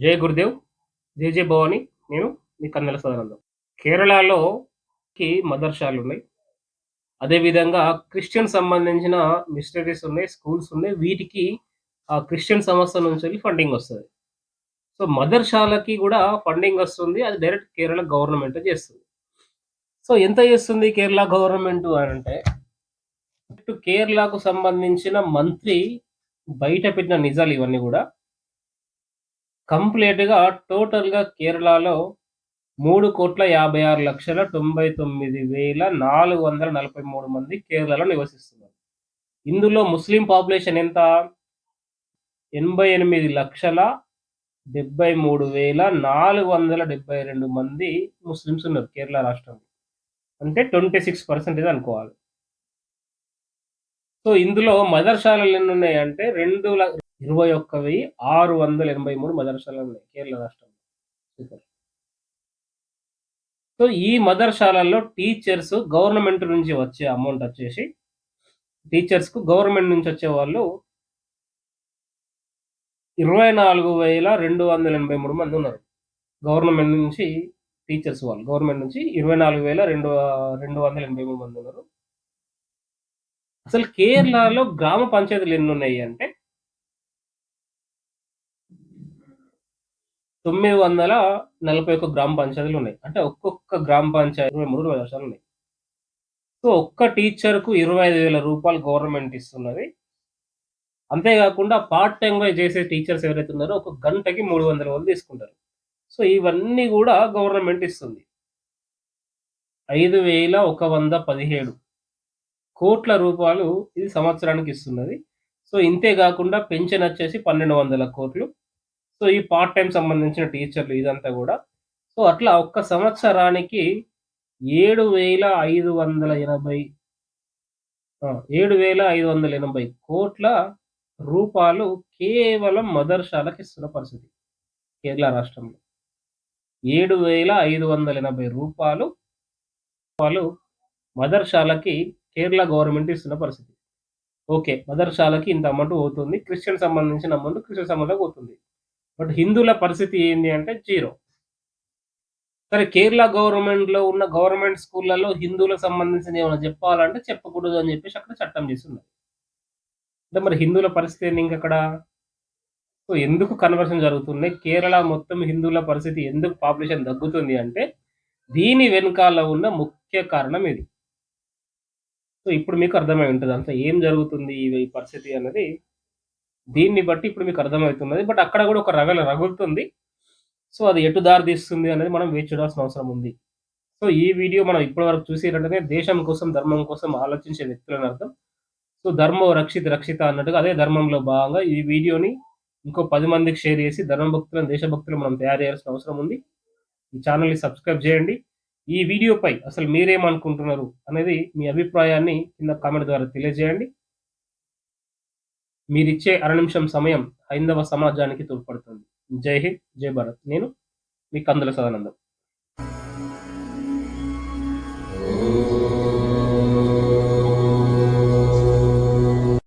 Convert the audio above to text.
జయ గురుదేవ్ జై జై భవాని. నేను మీ కన్నెల సదానందం. కేరళలోకి మదర్షాలు ఉన్నాయి. అదేవిధంగా క్రిస్టియన్ సంబంధించిన మిషనరీస్ ఉన్నాయి స్కూల్స్ ఉన్నాయి. వీటికి ఆ క్రిస్టియన్ సంస్థ నుంచి వెళ్ళి ఫండింగ్ వస్తుంది. సో మదర్షాలకి కూడా ఫండింగ్ వస్తుంది. అది డైరెక్ట్ కేరళ గవర్నమెంట్ చేస్తుంది. సో ఎంత చేస్తుంది కేరళ గవర్నమెంట్ అని అంటే ఇటు కేరళకు సంబంధించిన మంత్రి బయట పెట్టిన నిజాలు ఇవన్నీ కూడా కంప్లీట్గా టోటల్గా కేరళలో మూడు కోట్ల యాభై ఆరు లక్షల తొంభై తొమ్మిది వేల నాలుగు వందల నలభై మూడు మంది కేరళలో నివసిస్తున్నారు. ఇందులో ముస్లిం పాపులేషన్ ఎంత? ఎనభై ఎనిమిది లక్షల డెబ్బై మూడు వేల నాలుగు వందల డెబ్బై రెండు మంది ముస్లిమ్స్ ఉన్నారు కేరళ రాష్ట్రంలో. అంటే ట్వంటీ సిక్స్ పర్సెంటేజ్ అనుకోవాలి. సో ఇందులో మదర్శాలలు ఎన్ని ఉన్నాయంటే రెండు ఇరవై ఒక్క వెయ్యి ఆరు వందల ఎనభై మూడు మదర్శాలలు ఉన్నాయి కేరళ రాష్ట్రంలో. సూపర్. సో ఈ మదర్శాలల్లో టీచర్స్ గవర్నమెంట్ నుంచి వచ్చే అమౌంట్ వచ్చేసి టీచర్స్కు గవర్నమెంట్ నుంచి వచ్చే వాళ్ళు ఇరవై నాలుగు వేల రెండు వందల ఎనభై మూడు మంది ఉన్నారు. గవర్నమెంట్ నుంచి టీచర్స్ వాళ్ళు గవర్నమెంట్ నుంచి ఇరవై నాలుగు వేల రెండు రెండు వందల ఎనభై మూడు మంది ఉన్నారు. అసలు కేరళలో గ్రామ పంచాయతీలు ఎన్ని ఉన్నాయి అంటే తొమ్మిది వందల నలభై ఒక్క గ్రామ పంచాయతీలు ఉన్నాయి. అంటే ఒక్కొక్క గ్రామ పంచాయతీ ఇరవై మూడు వర్షాలు ఉన్నాయి. సో ఒక్క టీచర్కు ఇరవై ఐదు వేల రూపాయలు గవర్నమెంట్ ఇస్తున్నది. అంతేకాకుండా పార్ట్ టైంగా చేసే టీచర్స్ ఎవరైతే ఉన్నారో ఒక గంటకి మూడు వందల వాళ్ళు తీసుకుంటారు. సో ఇవన్నీ కూడా గవర్నమెంట్ ఇస్తుంది. ఐదు వేల ఒక వంద పదిహేడు కోట్ల రూపాయలు ఇది సంవత్సరానికి ఇస్తున్నది. సో ఇంతే కాకుండా పెన్షన్ వచ్చేసి పన్నెండు వందల కోట్లు. సో ఈ పార్ట్ టైం సంబంధించిన టీచర్లు ఇదంతా కూడా. సో అట్లా ఒక్క సంవత్సరానికి ఏడు వేల ఐదు వందల ఎనభై ఏడు వేల ఐదు వందల ఎనభై కోట్ల రూపాయలు కేవలం మదర్శాలకు ఇస్తున్న పరిస్థితి కేరళ రాష్ట్రంలో. ఏడు వేల ఐదు వందల ఎనభై రూపాయలు రూపాయలు మదర్శాలకి కేరళ గవర్నమెంట్ ఇస్తున్న పరిస్థితి. ఓకే మదర్శాలకి ఇంత అమౌంట్ పోతుంది. క్రిస్టియన్ సంబంధించిన అమౌంట్ క్రిస్టియన్ సంబంధం పోతుంది. బట్ హిందువుల పరిస్థితి ఏంటి అంటే జీరో. సరే కేరళ గవర్నమెంట్లో ఉన్న గవర్నమెంట్ స్కూళ్ళలో హిందువులకు సంబంధించిన ఏమైనా చెప్పాలంటే చెప్పకూడదు అని చెప్పేసి అక్కడ చట్టం చేస్తున్నారు. అంటే మరి హిందువుల పరిస్థితి ఏంటి ఇంకక్కడ సో ఎందుకు కన్వర్షన్ జరుగుతుంది కేరళ మొత్తం హిందువుల పరిస్థితి ఎందుకు పాపులేషన్ తగ్గుతుంది అంటే దీని వెనకాల ఉన్న ముఖ్య కారణం ఇది సో ఇప్పుడు మీకు అర్థమై ఉంటుంది అంత ఏం జరుగుతుంది ఈ పరిస్థితి అనేది. దీన్ని బట్టి ఇప్పుడు మీకు అర్థమవుతున్నది. బట్ అక్కడ కూడా ఒక రగల రగులుతుంది. సో అది ఎటు దారి తీస్తుంది అనేది మనం వేచి చూడాల్సిన అవసరం ఉంది. సో ఈ వీడియో మనం ఇప్పటి వరకు చూసేటంటే దేశం కోసం ధర్మం కోసం ఆలోచించే వ్యక్తులని అర్థం. సో ధర్మం రక్షిత రక్షిత అన్నట్టుగా అదే ధర్మంలో భాగంగా ఈ వీడియోని ఇంకో పది మందికి షేర్ చేసి ధర్మభక్తులను దేశభక్తులు మనం తయారు చేయాల్సిన అవసరం ఉంది. ఈ ఛానల్ని సబ్స్క్రైబ్ చేయండి. ఈ వీడియోపై అసలు మీరేమనుకుంటున్నారు అనేది మీ అభిప్రాయాన్ని కింద కామెంట్ ద్వారా తెలియజేయండి. మీరిచ్చే అర నిమిషం సమయం హైందవ సమాజానికి తోడ్పడుతుంది. జై హింద్ జై భారత్. నేను మీ కందుల సదానందం.